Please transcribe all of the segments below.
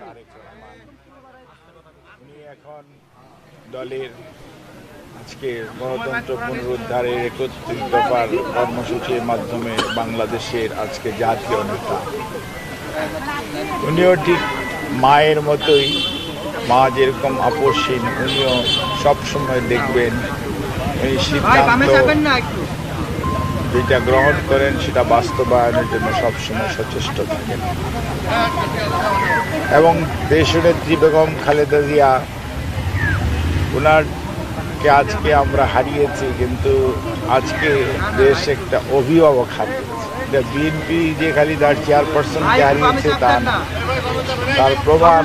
তারেক রহমান উনি এখন দলের আজকে গণতন্ত্র পুনরুদ্ধারের একত্রিত দফার কর্মসূচির মাধ্যমে বাংলাদেশের আজকে জাতীয় নেতা। উনিও ঠিক মায়ের মতোই মা যেরকম আপসীন উনিও সবসময় দেখবেন, এই সিদ্ধান্ত যেটা গ্রহণ করেন সেটা বাস্তবায়নের জন্য সবসময় সচেষ্ট থাকেন। এবং দেশনেত্রী বেগম খালেদা জিয়া ওনারকে আজকে আমরা হারিয়েছি কিন্তু আজকে দেশ একটা অভিভাবক হারিয়েছে। এটা বিএনপি যে খালি তার চেয়ারপারসনকে হারিয়েছে তা না। তার প্রমাণ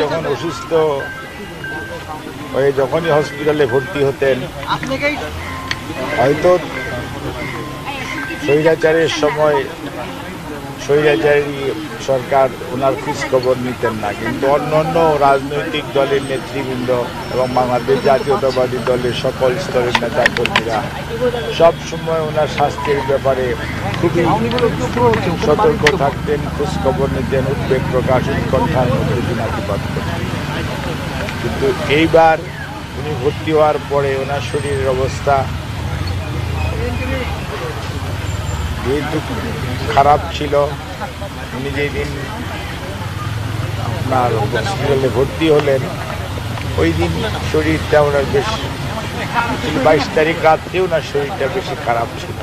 যখন অসুস্থ হয়ে যখনই হসপিটালে ভর্তি হতেন হয়তো স্বৈরাচারের সময় স্বৈরাচারী সরকার ওনার খোঁজ খবর নিতেন না, কিন্তু অন্য অন্য রাজনৈতিক দলের নেতৃবৃন্দ এবং বাংলাদেশ জাতীয়তাবাদী দলের সকল স্তরের নেতা কর্মীরা সব সময় ওনার স্বাস্থ্যের ব্যাপারে খুবই সতর্ক থাকতেন খোঁজ খবর নিতেন, উদ্বেগ প্রকাশ, উৎকণ্ঠার মধ্যে দিনাতিপাত করতেন। কিন্তু এইবার উনি ভর্তি হওয়ার পরে ওনার শরীরের অবস্থা যেহেতু খারাপ ছিল। উনি যেদিন আপনার হসপিটালে ভর্তি হলেন, ওই দিন শরীরটা ওনার বেশ বাইশ তারিখ রাত্রে ওনার শরীরটা বেশি খারাপ ছিল।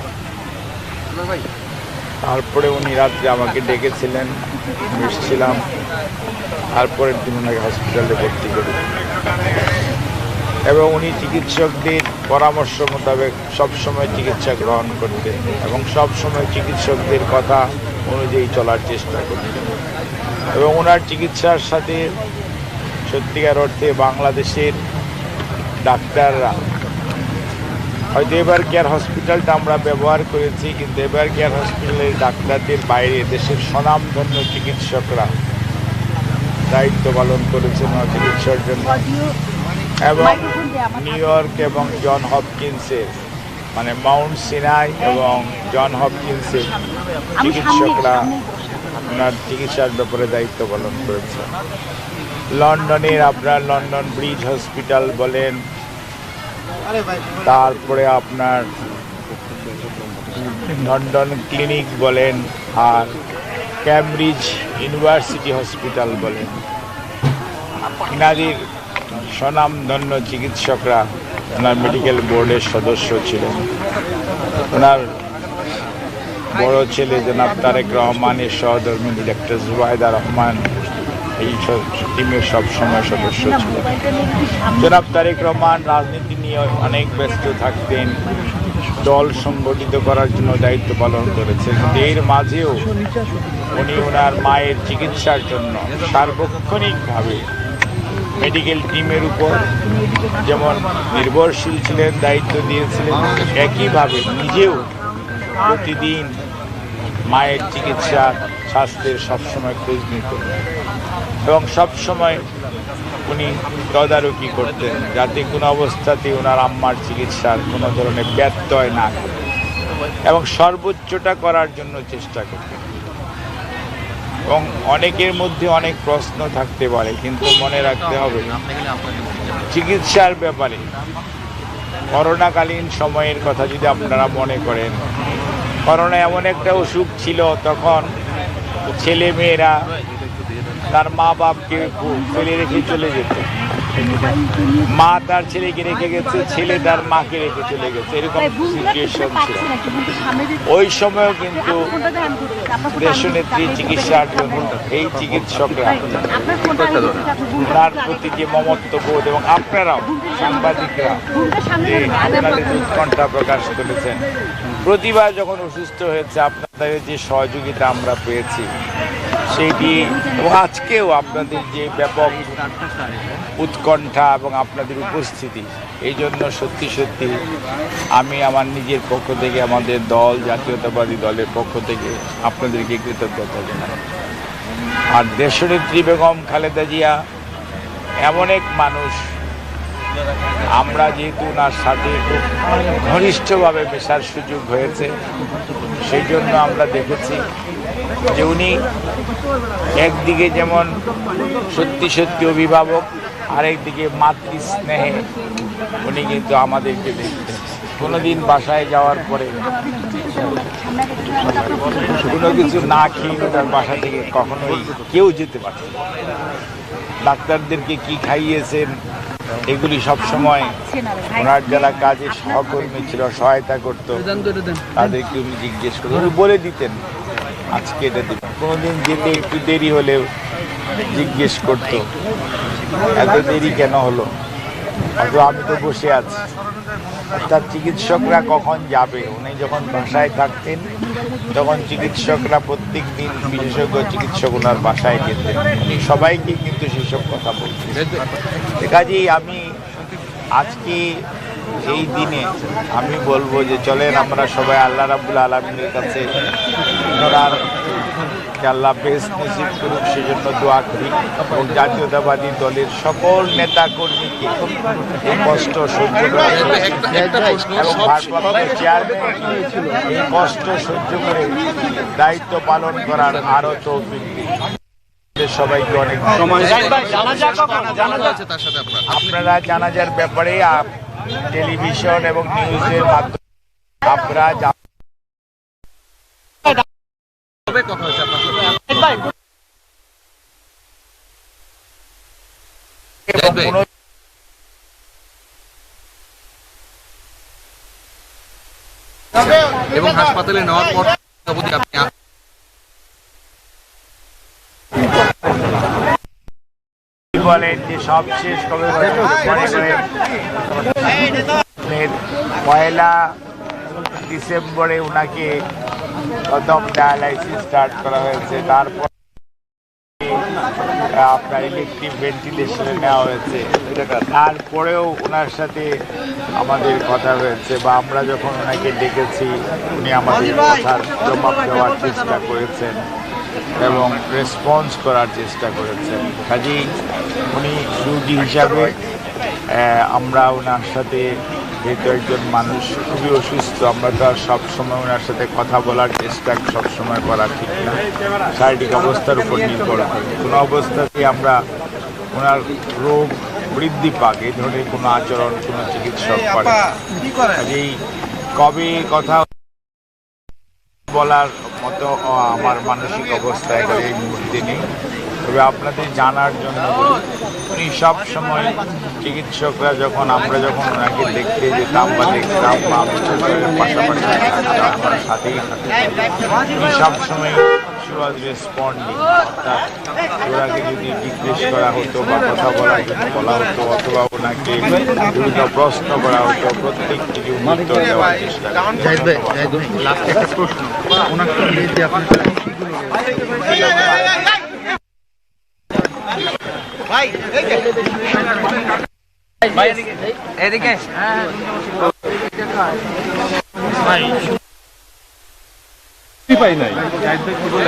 তারপরে উনি রাত্রে আমাকে ডেকেছিলেন এসেছিলাম। তারপরের দিন ওনাকে হসপিটালে ভর্তি করি। এবং উনি চিকিৎসকদের পরামর্শ মোতাবেক সবসময় চিকিৎসা গ্রহণ করতেন এবং সবসময় চিকিৎসকদের কথা অনুযায়ী চলার চেষ্টা করতেন। এবং ওনার চিকিৎসার সাথে সত্যিকার অর্থে বাংলাদেশের ডাক্তাররা, হয়তো এবার কেয়ার হসপিটালটা আমরা ব্যবহার করেছি, কিন্তু এবার কেয়ার হসপিটালের ডাক্তারদের বাইরে দেশের স্বনামধন্য চিকিৎসকরা দায়িত্ব পালন করেছেন চিকিৎসার জন্য। এবং নিউ ইয়র্ক এবং জন হপকিন্সের মানে মাউন্ট সিনাই এবং জন হপকিন্সের চিকিৎসকরা ওনার চিকিৎসার ব্যাপারে দায়িত্ব পালন করেছে। লন্ডনের আপনার লন্ডন ব্রিজ হসপিটাল বলেন তারপরে আপনার লন্ডন ক্লিনিক বলেন আর ক্যামব্রিজ ইউনিভার্সিটি হসপিটাল বলেন। ইনাদির স্বনামধন্য চিকিৎসকরা ওনার মেডিকেল বোর্ডের সদস্য ছিলেন। ওনার বড় ছেলে জনাব তারেক রহমানের সহধর্মী ডাক্তার জুবাইদা রহমান এই টিমের সব সময় সদস্য ছিলেন। জনাব তারেক রহমান রাজনীতি নিয়ে অনেক ব্যস্ত থাকতেন। দল সংগঠিত করার জন্য দায়িত্ব পালন করেছেন। এর মাঝেও উনি ওনার মায়ের চিকিৎসার জন্য সার্বক্ষণিকভাবে মেডিকেল টিমের উপর যেমন নির্ভরশীল ছিলেন, দায়িত্ব দিয়েছিলেন, একইভাবে নিজেও প্রতিদিন মায়ের চিকিৎসা স্বাস্থ্যের সবসময় খোঁজ নিতেন এবং সবসময় উনি তদারকি করতেন যাতে কোনো অবস্থাতে ওনার আম্মার চিকিৎসার কোনো ধরনের ব্যত্যয় না ঘটে এবং সর্বোচ্চটা করার জন্য চেষ্টা করতেন। এবং অনেকের মধ্যে অনেক প্রশ্ন থাকতে পারে, কিন্তু মনে রাখতে হবে, চিকিৎসার ব্যাপারে। করোনাকালীন সময়ের কথা যদি আপনারা মনে করেন, করোনা এমন একটা অসুখ ছিল তখন ছেলে মেয়েরা তার মা বাপকে ফেলে রেখে চলে যেত। মা তার ছেলেকে রেখে গেছে ছেলে তার মাকে রেখে চলে গেছে। এরকম সিচুয়েশন ছিল। ওই সময়ও কিন্তু দেশনেত্রী চিকিৎসার জন্য এই চিকিৎসকরা তার প্রতি যে মমত্ব বোধ এবং আপনারাও সাংবাদিকরা যে আপনাদের উৎকণ্ঠা প্রকাশ করেছেন। প্রতিবার যখন অসুস্থ হয়েছে আপনাদের যে সহযোগিতা আমরা পেয়েছি সেইটি এবং আজকেও আপনাদের যে ব্যাপক উৎকণ্ঠা এবং আপনাদের উপস্থিতি, এই জন্য সত্যি সত্যি আমি আমার নিজের পক্ষ থেকে, আমাদের দল, জাতীয়তাবাদী দলের পক্ষ থেকে আপনাদেরকে কৃতজ্ঞতা জানাই। আর দেশনেত্রী বেগম খালেদা জিয়া এমন এক মানুষ আমরা যেহেতু ওনার সাথে খুব ঘনিষ্ঠভাবে মেশার সুযোগ হয়েছে, সেই জন্য আমরা দেখেছি যে উনি একদিকে যেমন সত্যি সত্যি অভিভাবক, আরেকদিকে মাতৃ স্নেহে উনি কিন্তু আমাদেরকে দেখতেন। কোনোদিন বাসায় যাওয়ার পরে কোনো কিছু না খেয়ে তার বাসা থেকে কখনোই কেউ যেতে পারত ডাক্তারদেরকে কি খাইয়েছেন এগুলি সব সময় ওনার যারা কাজে সহকর্মী ছিল, সহায়তা করত, তাদেরকে উনি জিজ্ঞেস করতেন উনি বলে দিতেন, আজকে এটা দিতেন কোনোদিন যেতে একটু দেরি হলেও জিজ্ঞেস করতো, এত দেরি কেন হলো? অথবা আমি তো বসে আছি। অর্থাৎ চিকিৎসকরা কখন যাবে? উনি যখন বাসায় থাকতেন, তখন চিকিৎসকরা প্রত্যেক দিন বিশেষজ্ঞ চিকিৎসক ওনার বাসায় যেতেন। উনি সবাইকে কিন্তু সেসব কথা বলতেন। কাজেই আমি আজকে এই দিনে আমি বলব যে, চলেন আমরা সবাই আল্লাহ রাবুল আলমিনের কাছে ওনার যে আল্লাহ বেশ নসিব করুক সেজন্য দোয়া করি এবং জাতীয়তাবাদী দলের সকল নেতা কর্মীকে কষ্ট সহ্য করা এবং ভারপ্রাপ্ত চেয়ারম্যান এই কষ্ট সহ্য করে দায়িত্ব পালন করার আরও তৌফিক সবাইকে অনেক আছে তার সাথে আপনার। আপনারা জানাজার ব্যাপারে টেলিভিশন এবং নিউজের মাধ্যমে আপনারা কথা হয়েছে আপনার সাথে এবং ভাই। কোনো এবং হাসপাতালে নেওয়ার পর অবধি আপনি বলেন যে সব শেষ কবে হবে? পয়লা ডিসেম্বরে ওনাকে প্রথম ডায়ালাইসিস স্টার্ট করা হয়েছে তারপর আপনার ইলেকট্রিক ভেন্টিলেশনে নেওয়া হয়েছে। তারপরেও ওনার সাথে আমাদের কথা হয়েছে বা আমরা যখন ওনাকে ডেকেছি উনি আমাদের কথার জবাব দেওয়ার চেষ্টা করেছেন এবং রেসপন্স করার চেষ্টা করেছেন। কাজেই উনি রুগী হিসাবে আমরা ওনার সাথে যেহেতু একজন মানুষ খুবই অসুস্থ, আমরা তো সবসময় ওনার সাথে কথা বলার চেষ্টা সবসময় করা ঠিক না শারীরিক অবস্থার উপর নির্ভর করে কোনো অবস্থাতেই আমরা ওনার রোগ বৃদ্ধি পাক, এই ধরনের কোনো আচরণ, কোনো চিকিৎসক করে। কাজেই কবে কথা বলার মতো আমার মানসিক অবস্থা একেবারে এই মুহূর্তে নেই। তবে আপনাদের জানার জন্য উনি সব সময় চিকিৎসকরা যখন, আমরা যখন ওনাকে দেখতে যেতাম বা দেখতাম বা পাশাপাশি, আমার সাথেই থাকতাম। উনি সব সময় ওয়াজ রেসপন্ডিং অর্থাৎ ওনাকে যদি জিজ্ঞেস করা হতো বা কথা বলার জন্য বলা হতো অথবা ওনাকে বিভিন্ন প্রশ্ন করা হতো প্রত্যেক কিছু উত্তর দেওয়ার চেষ্টা ভাই জাহিদ ভাই পাই নাই?